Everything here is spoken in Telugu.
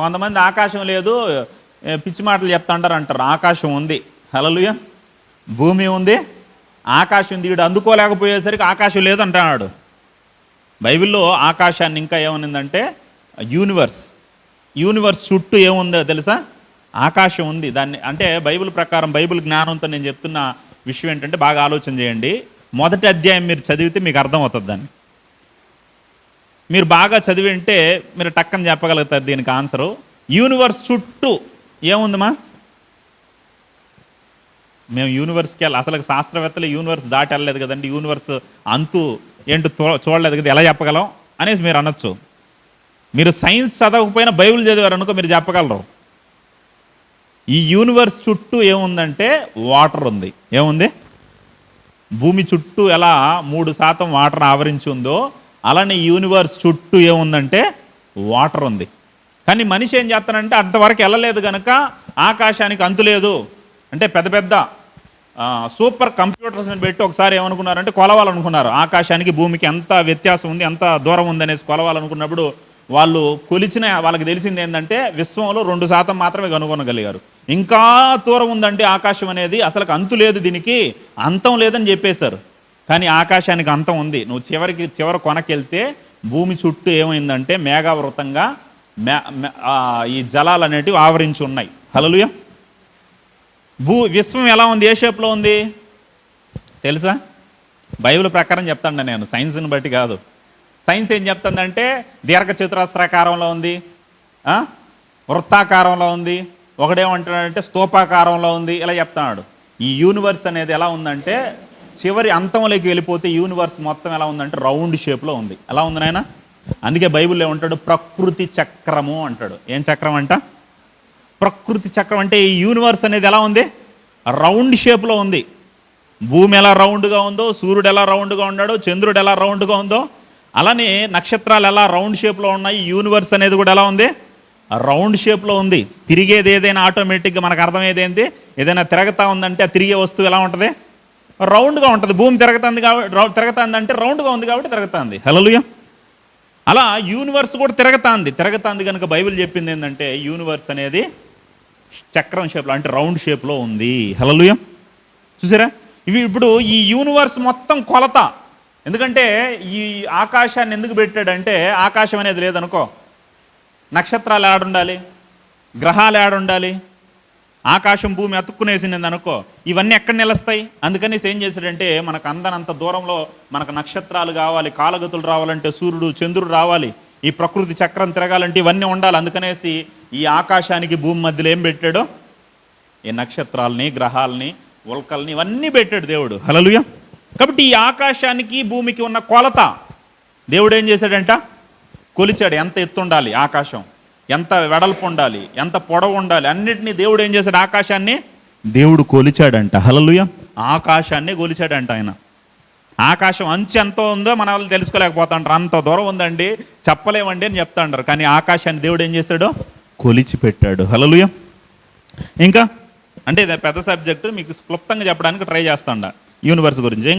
కొంతమంది ఆకాశం లేదు పిచ్చి మాటలు చెప్తా అంటారు. అంటారు ఆకాశం ఉంది. హలలుయ భూమి ఉంది. ఆకాశం ఉంది. వీడు అందుకోలేకపోయేసరికి ఆకాశం లేదు అంటున్నాడు. బైబిల్లో ఆకాశాన్ని ఇంకా ఏమనిందంటే యూనివర్స్. యూనివర్స్ చుట్టూ ఏముందో తెలుసా? ఆకాశం ఉంది. దాన్ని అంటే బైబిల్ ప్రకారం బైబిల్ జ్ఞానంతో నేను చెప్తున్న విషయం ఏంటంటే బాగా ఆలోచన చేయండి. మొదటి అధ్యాయం మీరు చదివితే మీకు అర్థమవుతుంది దాన్ని. మీరు బాగా చదివి ఉంటే మీరు టక్కని చెప్పగలుగుతారు దీనికి ఆన్సరు. యూనివర్స్ చుట్టూ ఏముందమ్మా? మేము యూనివర్స్కి వెళ్ళి అసలు శాస్త్రవేత్తలు యూనివర్స్ దాటి వెళ్ళలేదు కదండి. యూనివర్స్ అంతు ఏంటో చూడలేదు కదా ఎలా చెప్పగలం అనేసి మీరు అనొచ్చు. మీరు సైన్స్ చదవకపోయినా బైబిల్ చదివారు అనుకో మీరు చెప్పగలరు. ఈ యూనివర్స్ చుట్టూ ఏముందంటే వాటర్ ఉంది. ఏముంది? భూమి చుట్టూ ఎలా మూడు శాతం వాటర్ ఆవరించి ఉందో అలానే యూనివర్స్ చుట్టూ ఏముందంటే వాటర్ ఉంది. కానీ మనిషి ఏం చేస్తానంటే అంతవరకు వెళ్ళలేదు కనుక ఆకాశానికి అంతు లేదు. అంటే పెద్ద పెద్ద సూపర్ కంప్యూటర్స్ని పెట్టి ఒకసారి ఏమనుకున్నారంటే కొలవాలనుకున్నారు. ఆకాశానికి భూమికి ఎంత వ్యత్యాసం ఉంది ఎంత దూరం ఉంది అనేసి కొలవాలనుకున్నప్పుడు వాళ్ళు కొలిచిన వాళ్ళకి తెలిసింది ఏంటంటే విశ్వంలో రెండు శాతం మాత్రమే కనుగొనగలిగారు. ఇంకా దూరం ఉందంటే ఆకాశం అనేది అసలు అంతు లేదు దీనికి అంతం లేదని చెప్పేశారు. కానీ ఆకాశానికి అంతం ఉంది. నువ్వు చివరికి చివరి కొనకెళ్తే భూమి చుట్టూ ఏమైందంటే మేఘావృతంగా మే ఈ జలాలు అనేటివి ఆవరించి ఉన్నాయి. హలలుయ భూ విశ్వం ఎలా ఉంది? ఏ షేప్లో ఉంది? తెలుసా? బైబిల్ ప్రకారం చెప్తాను నేను. సైన్స్ని బట్టి కాదు. సైన్స్ ఏం చెప్తుందంటే దీర్ఘ చతురస్రాకారంలో ఉంది వృత్తాకారంలో ఉంది. ఒకడేమంటున్నాడంటే స్తూపాకారంలో ఉంది. ఇలా చెప్తున్నాడు. ఈ యూనివర్స్ అనేది ఎలా ఉందంటే చివరి అంతంలోకి వెళ్ళిపోతే యూనివర్స్ మొత్తం ఎలా ఉందంటే రౌండ్ షేప్లో ఉంది. ఎలా ఉంది నాయన? అందుకే బైబిల్లో ఏమంటాడు? ప్రకృతి చక్రము అంటాడు. ఏం చక్రం అంట? ప్రకృతి చక్రం అంటే ఈ యూనివర్స్ అనేది ఎలా ఉంది? రౌండ్ షేప్లో ఉంది. భూమి ఎలా రౌండ్గా ఉందో సూర్యుడు ఎలా రౌండ్గా ఉన్నాడో చంద్రుడు ఎలా రౌండ్గా ఉందో అలానే నక్షత్రాలు ఎలా రౌండ్ షేప్లో ఉన్నాయి యూనివర్స్ అనేది కూడా ఎలా ఉంది? రౌండ్ షేప్లో ఉంది. తిరిగేది ఏదైనా ఆటోమేటిక్గా మనకు అర్థమయ్యేది ఏంటి ఏదైనా తిరగతా ఉందంటే ఆ తిరిగే వస్తువు ఎలా ఉంటుంది? రౌండ్గా ఉంటుంది. భూమి తిరగతుంది కాబట్టి తిరగతుంది అంటే రౌండ్గా ఉంది కాబట్టి తిరగతుంది. హలోలుయ అలా యూనివర్స్ కూడా తిరగతాంది. తిరగతాంది కనుక బైబిల్ చెప్పింది ఏంటంటే యూనివర్స్ అనేది చక్రం షేప్లో అంటే రౌండ్ షేప్లో ఉంది. హలలుయ చూసారా? ఇవి ఇప్పుడు ఈ యూనివర్స్ మొత్తం కొలత. ఎందుకంటే ఈ ఆకాశాన్ని ఎందుకు పెట్టాడంటే ఆకాశం అనేది లేదనుకో. నక్షత్రాలు ఆడుండాలి. గ్రహాలు ఆడుండాలి. ఆకాశం భూమి అతుక్కునేసింది అనుకో ఇవన్నీ ఎక్కడ నిలుస్తాయి? అందుకని ఏం చేశాడంటే మనకు అందనంత దూరంలో మనకు నక్షత్రాలు కావాలి కాలగతులు రావాలంటే సూర్యుడు చంద్రుడు రావాలి ఈ ప్రకృతి చక్రం తిరగాలంటే ఇవన్నీ ఉండాలి. అందుకనేసి ఈ ఆకాశానికి భూమి మధ్యలో ఏం పెట్టాడో? ఈ నక్షత్రాలని గ్రహాలని ఉల్కల్ని ఇవన్నీ పెట్టాడు దేవుడు. హలలుయ కాబట్టి ఈ ఆకాశానికి భూమికి ఉన్న కొలత దేవుడు ఏం చేశాడంట? కొలిచాడు. ఎంత ఎత్తు ఉండాలి ఆకాశం? ఎంత వెడల్పు ఉండాలి ఎంత పొడవు ఉండాలి అన్నిటినీ దేవుడు ఏం చేశాడు? ఆకాశాన్ని దేవుడు కొలిచాడంట. హలలుయ ఆకాశాన్ని కొలిచాడంట ఆయన. ఆకాశం అంచు ఎంత ఉందో మన వాళ్ళు తెలుసుకోలేకపోతాంటారు. అంత దూరం ఉందండి చెప్పలేమండి అని చెప్తాంటారు కానీ ఆకాశాన్ని దేవుడు ఏం చేశాడు? కొలిచి పెట్టాడు హలలుయ ఇంకా? అంటే ఇది పెద్ద సబ్జెక్టు మీకు క్లుప్తంగా చెప్పడానికి ట్రై చేస్తాండ. యూనివర్స్ గురించి.